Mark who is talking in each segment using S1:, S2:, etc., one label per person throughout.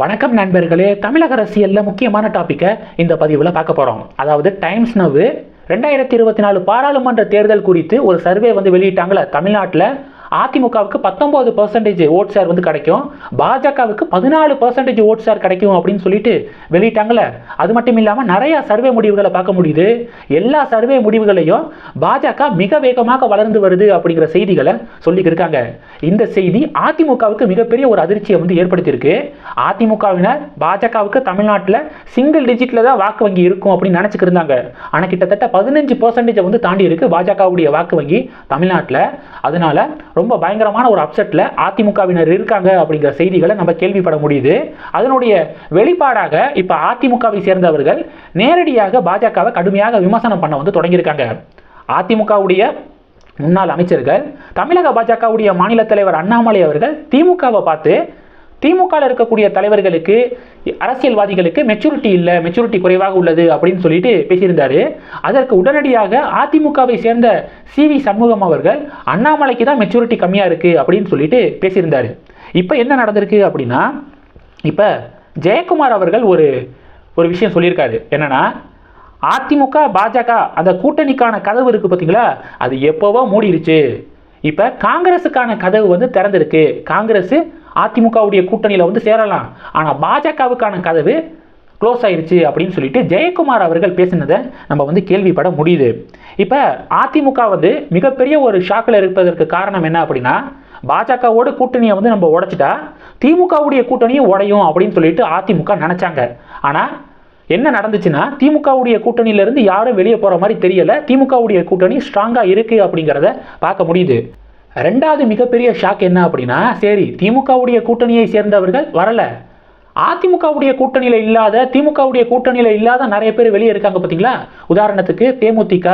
S1: வணக்கம் நண்பர்களே தமிழக அரசியலில் முக்கியமான டாப்பிக்கை இந்த பதிவில் பார்க்க போகிறோம் அதாவது டைம்ஸ் நவ் ரெண்டாயிரத்தி இருபத்தி நாலு பாராளுமன்ற தேர்தல் குறித்து ஒரு சர்வே வந்து வெளியிட்டாங்களே தமிழ்நாட்டில். அதிமுகவுக்கு பத்தொன்பது பர்சன்டேஜ் ஓட் ஷேர் வந்து கிடைக்கும். பாஜகவுக்கு பதினாலு பர்சன்டேஜ் ஓட் ஷேர் கிடைக்கும் அப்படின்னு சொல்லிட்டு வெளியிட்டாங்களே அது மட்டும் இல்லாமல் நிறைய சர்வே முடிவுகளை பார்க்க முடியுது. எல்லா சர்வே முடிவுகளையும் பாஜக மிக வேகமாக வளர்ந்து வருது அப்படிங்கிற செய்திகளை சொல்லிக்கிட்டு இருக்காங்க. இந்த செய்தி அதிமுகவுக்கு மிகப்பெரிய ஒரு அதிர்ச்சியை வந்து ஏற்படுத்தியிருக்கு. அதிமுகவினர் பாஜகவுக்கு தமிழ்நாட்டில் சிங்கிள் டிஜிட்டில் தான் வாக்கு வங்கி இருக்கும் அப்படின்னு நினச்சிக்கிட்டு இருந்தாங்க. ஆனால் கிட்டத்தட்ட பதினஞ்சு பர்சன்டேஜை வந்து தாண்டி இருக்கு பாஜகவுடைய வாக்கு வங்கி தமிழ்நாட்டில். அதனால ரொம்ப பயங்கரமான ஒரு அப்செட்டில் அதிமுகவினர் இருக்காங்க அப்படிங்கிற செய்திகளை நம்ம கேள்விப்பட முடியுது. அதனுடைய வெளிப்பாடாக இப்போ அதிமுகவை சேர்ந்தவர்கள் நேரடியாக பாஜகவை கடுமையாக விமர்சனம் பண்ண வந்து தொடங்கியிருக்காங்க. அதிமுகவுடைய முன்னாள் அமைச்சர்கள் தமிழக பாஜகவுடைய மாநில தலைவர் அண்ணாமலை அவர்கள் திமுகவை பார்த்து திமுகவில் இருக்கக்கூடிய தலைவர்களுக்கு அரசியல்வாதிகளுக்கு மெச்சூரிட்டி இல்லை மெச்சூரிட்டி குறைவாக உள்ளது அப்படின்னு சொல்லிட்டு பேசியிருந்தாரு. அதற்கு உடனடியாக அதிமுகவை சேர்ந்த சி வி சண்முகம் அவர்கள் அண்ணாமலைக்கு தான் மெச்சூரிட்டி கம்மியாக இருக்குது அப்படின்னு சொல்லிட்டு பேசியிருந்தாரு. இப்போ என்ன நடந்திருக்கு அப்படின்னா இப்போ ஜெயக்குமார் அவர்கள் ஒரு ஒரு விஷயம் சொல்லியிருக்காரு. என்னன்னா அதிமுக பாஜக அந்த கூட்டணிக்கான கதவு இருக்குது பார்த்தீங்களா அது எப்போவோ மூடிருச்சு. இப்போ காங்கிரஸுக்கான கதவு வந்து திறந்திருக்கு. காங்கிரஸ் அதிமுகவுடைய கூட்டணியில் வந்து சேரலாம். ஆனால் பாஜகவுக்கான கதவு க்ளோஸ் ஆயிடுச்சு அப்படின்னு சொல்லிட்டு ஜெயக்குமார் அவர்கள் பேசினதை நம்ம வந்து கேள்விப்பட முடியுது. இப்போ அதிமுக வந்து மிகப்பெரிய ஒரு ஷாக்கில் இருப்பதற்கு காரணம் என்ன அப்படின்னா பாஜகவோட கூட்டணியை வந்து நம்ம உடைச்சிட்டா திமுகவுடைய கூட்டணியும் உடையும் அப்படின்னு சொல்லிட்டு அதிமுக நினச்சாங்க. ஆனால் என்ன நடந்துச்சுன்னா திமுகவுடைய கூட்டணியிலேருந்து யாரும் வெளியே போகிற மாதிரி தெரியலை. திமுகவுடைய கூட்டணி ஸ்ட்ராங்காக இருக்குது அப்படிங்கிறத பார்க்க முடியுது. ரெண்டாவது மிகப்பெரிய ஷாக் என்ன அப்படின்னா சரி திமுகவுடைய கூட்டணியை சேர்ந்தவர்கள் வரல. அதிமுகவுடைய கூட்டணியில் இல்லாத திமுகவுடைய கூட்டணியில் இல்லாத நிறைய பேர் வெளியே இருக்காங்க பார்த்தீங்களா? உதாரணத்துக்கு தேமுதிக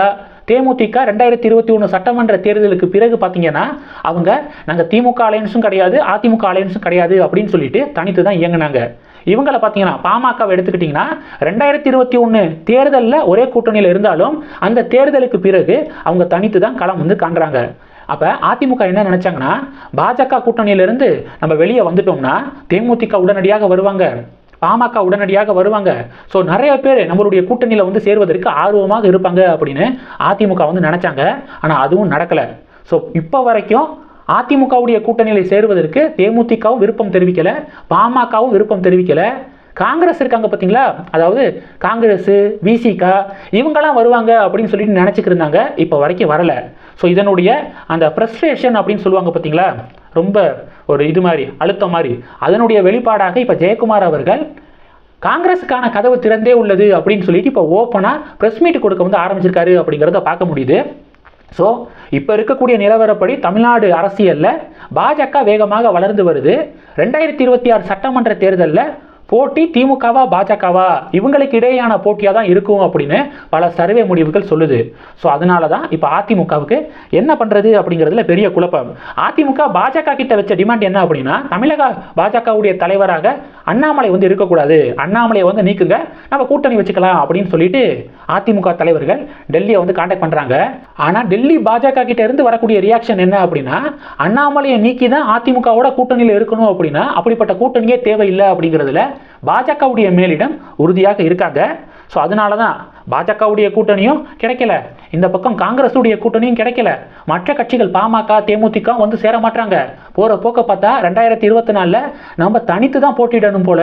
S1: தேமுதிக ரெண்டாயிரத்தி இருபத்தி ஒன்று சட்டமன்ற தேர்தலுக்கு பிறகு பார்த்தீங்கன்னா அவங்க நாங்கள் திமுக அலையன்ஸும் கிடையாது அதிமுக அலையன்ஸும் கிடையாது அப்படின்னு சொல்லிட்டு தனித்து தான் இயங்குனாங்க. இவங்களை பார்த்தீங்கன்னா பாமகவை எடுத்துக்கிட்டிங்கன்னா ரெண்டாயிரத்தி இருபத்தி ஒன்று தேர்தலில் ஒரே கூட்டணியில் இருந்தாலும் அந்த தேர்தலுக்கு பிறகு அவங்க தனித்து தான் களம் வந்து காண்றாங்க அப்போ அதிமுக என்ன நினச்சாங்கன்னா பாஜக கூட்டணியிலிருந்து நம்ம வெளியே வந்துட்டோம்னா தேமுதிக உடனடியாக வருவாங்க. பாமக உடனடியாக வருவாங்க. ஸோ நிறைய பேர் நம்மளுடைய கூட்டணியில் வந்து சேர்வதற்கு ஆர்வமாக இருப்பாங்க அப்படின்னு அதிமுக வந்து நினச்சாங்க. ஆனால் அதுவும் நடக்கலை. ஸோ இப்போ வரைக்கும் அதிமுகவுடைய கூட்டணியில் சேருவதற்கு தேமுதிகவும் விருப்பம் தெரிவிக்கலை பாமகவும் விருப்பம் தெரிவிக்கலை. காங்கிரஸ் இருக்காங்க பார்த்தீங்களா அதாவது காங்கிரஸ் விசிகா இவங்கெல்லாம் வருவாங்க அப்படின்னு சொல்லிட்டு நினச்சிக்கிருந்தாங்க இப்போ வரைக்கும் வரலை. ஸோ இதனுடைய அந்த ஃப்ரஸ்ட்ரேஷன் அப்படின்னு சொல்லுவாங்க பார்த்தீங்களா ரொம்ப ஒரு இது மாதிரி அழுத்தம் மாதிரி. அதனுடைய வெளிப்பாடாக இப்போ ஜெயக்குமார் அவர்கள் காங்கிரஸுக்கான கதவு திறந்தே உள்ளது அப்படின்னு சொல்லிட்டு இப்போ ஓப்பனாக ப்ரெஸ் மீட் கொடுக்க வந்து ஆரம்பிச்சிருக்காரு அப்படிங்கிறத பார்க்க முடியுது. ஸோ இப்போ இருக்கக்கூடிய நிலவரப்படி தமிழ்நாடு அரசியலில் பாஜக வேகமாக வளர்ந்து வருது. ரெண்டாயிரத்தி இருபத்தி ஆறு சட்டமன்ற தேர்தலில் போட்டி திமுகவா பாஜகவா? இவங்களுக்கு இடையேயான போட்டியாக தான் இருக்கும் அப்படின்னு பல சர்வே முடிவுகள் சொல்லுது. ஸோ அதனால தான் இப்போ அதிமுகவுக்கு என்ன பண்ணுறது அப்படிங்கிறதுல பெரிய குழப்பம். அதிமுக பாஜக கிட்ட வச்ச டிமாண்ட் என்ன அப்படின்னா தமிழக பாஜகவுடைய தலைவராக அண்ணாமலை வந்து இருக்கக்கூடாது. அண்ணாமலையை வந்து நீக்குங்க. நம்ம கூட்டணி வச்சுக்கலாம் அப்படின்னு சொல்லிட்டு அதிமுக தலைவர்கள் டெல்லியை வந்து காண்டாக்ட் பண்ணுறாங்க ஆனால் டெல்லி பாஜக கிட்ட இருந்து வரக்கூடிய ரியாக்ஷன் என்ன அப்படின்னா அண்ணாமலையை நீக்கி தான் அதிமுகவோட கூட்டணியில் இருக்கணும் அப்படின்னா அப்படிப்பட்ட கூட்டணியே தேவையில்லை அப்படிங்கிறதுல பாஜகவுடைய மேலிடம் உறுதியாக இருக்காங்க. ஸோ அதனால தான் பாஜகவுடைய கூட்டணியும் கிடைக்கல. இந்த பக்கம் காங்கிரஸுடைய கூட்டணியும் கிடைக்கல. மற்ற கட்சிகள் பாமக தேமுதிக வந்து சேர மாட்டாங்க போகிற போக்க பார்த்தா ரெண்டாயிரத்தி இருபத்தி நாலில் நம்ம தனித்து தான் போட்டியிடணும் போல.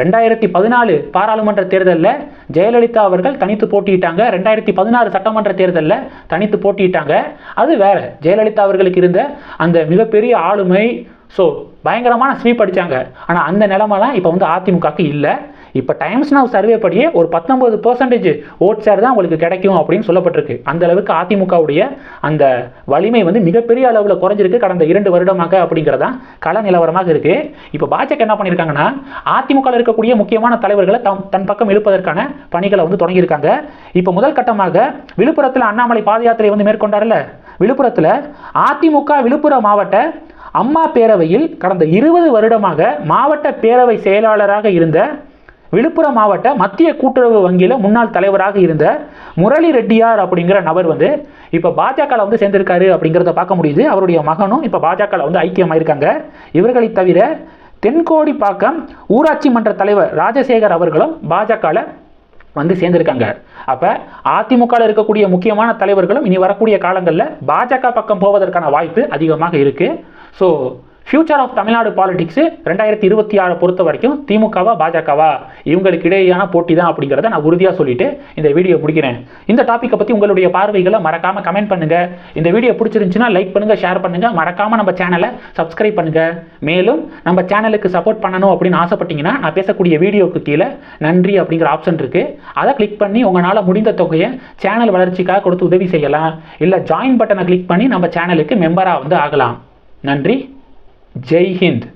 S1: ரெண்டாயிரத்தி பதினாலு பாராளுமன்ற தேர்தலில் ஜெயலலிதா அவர்கள் தனித்து போட்டியிட்டாங்க. ரெண்டாயிரத்தி பதினாறு சட்டமன்ற தேர்தலில் தனித்து போட்டியிட்டாங்க. அது வேற. ஜெயலலிதா அவர்களுக்கு இருந்த அந்த மிகப்பெரிய ஆளுமை ஸோ பயங்கரமான ஸ்வீப் அடித்தாங்க ஆனால் அந்த நிலமெல்லாம் இப்போ வந்து அதிமுகக்கு இல்லை. இப்போ டைம்ஸ் நவ் சர்வே படியே ஒரு பத்தொம்பது பர்சன்டேஜ் ஓட் ஷேர் தான் உங்களுக்கு கிடைக்கும் அப்படின்னு சொல்லப்பட்டிருக்கு. அந்த அளவுக்கு அதிமுகவுடைய அந்த வலிமை வந்து மிகப்பெரிய அளவில் குறைஞ்சிருக்கு கடந்த இரண்டு வருடமாக அப்படிங்கிறதான் கள நிலவரமாக இருக்குது இப்போ பாஜக என்ன பண்ணியிருக்காங்கன்னா அதிமுகவில் இருக்கக்கூடிய முக்கியமான தலைவர்களை தம் தன் பக்கம் இழுப்பதற்கான பணிகளை வந்து தொடங்கியிருக்காங்க. இப்போ முதல் கட்டமாக விழுப்புரத்தில் அண்ணாமலை பாத யாத்திரை வந்து மேற்கொண்டார்ல விழுப்புரத்தில் அதிமுக விழுப்புரம் மாவட்ட அம்மா பேரவையில் கடந்த இருபது வருடமாக மாவட்ட பேரவை செயலாளராக இருந்த விழுப்புரம் மாவட்ட மத்திய கூட்டுறவு வங்கியில் முன்னாள் தலைவராக இருந்த முரளி ரெட்டியார் அப்படிங்கிற நபர் வந்து இப்போ பாஜகவில் வந்து சேர்ந்திருக்காரு அப்படிங்கிறத பார்க்க முடியுது. அவருடைய மகனும் இப்போ பாஜகவில் வந்து ஐக்கியமாயிருக்காங்க. இவர்களை தவிர தென்கோடிப்பாக்கம் ஊராட்சி மன்ற தலைவர் ராஜசேகர் அவர்களும் பாஜகவில் வந்து சேர்ந்திருக்காங்க. அப்போ அதிமுகவில் இருக்கக்கூடிய முக்கியமான தலைவர்களும் இனி வரக்கூடிய காலங்களில் பாஜக பக்கம் போவதற்கான வாய்ப்பு அதிகமாக இருக்குது so future of Tamil Nadu politics ரெண்டாயிரத்தி இருபத்தி ஆறு பொறுத்த வரைக்கும் திமுகவா பாஜகவா? இவங்களுக்கு இடையேயான போட்டி தான் அப்படிங்கிறத நான் உறுதியாக சொல்லிட்டு இந்த வீடியோ முடிக்கிறேன். இந்த டாப்பிக்கை பற்றி உங்களுடைய பார்வைகளை மறக்காமல் கமெண்ட் பண்ணுங்கள் இந்த வீடியோ பிடிச்சிருந்துச்சுன்னா லைக் பண்ணுங்கள் ஷேர் பண்ணுங்கள் மறக்காமல் நம்ம சேனலை சப்ஸ்கிரைப் பண்ணுங்கள் மேலும் நம்ம சேனலுக்கு சப்போர்ட் பண்ணணும் அப்படின்னு ஆசைப்பட்டீங்கன்னா நான் பேசக்கூடிய வீடியோக்கு கீழே நன்றி அப்படிங்கிற ஆப்ஷன் இருக்குது அதை கிளிக் பண்ணி உங்களால் முடிந்த தொகையை சேனல் வளர்ச்சிக்காக கொடுத்து உதவி செய்யலாம். இல்லை ஜாயின் பட்டனை கிளிக் பண்ணி நம்ம சேனலுக்கு மெம்பராக வந்து ஆகலாம். நன்றி. ஜெய்ஹிந்த்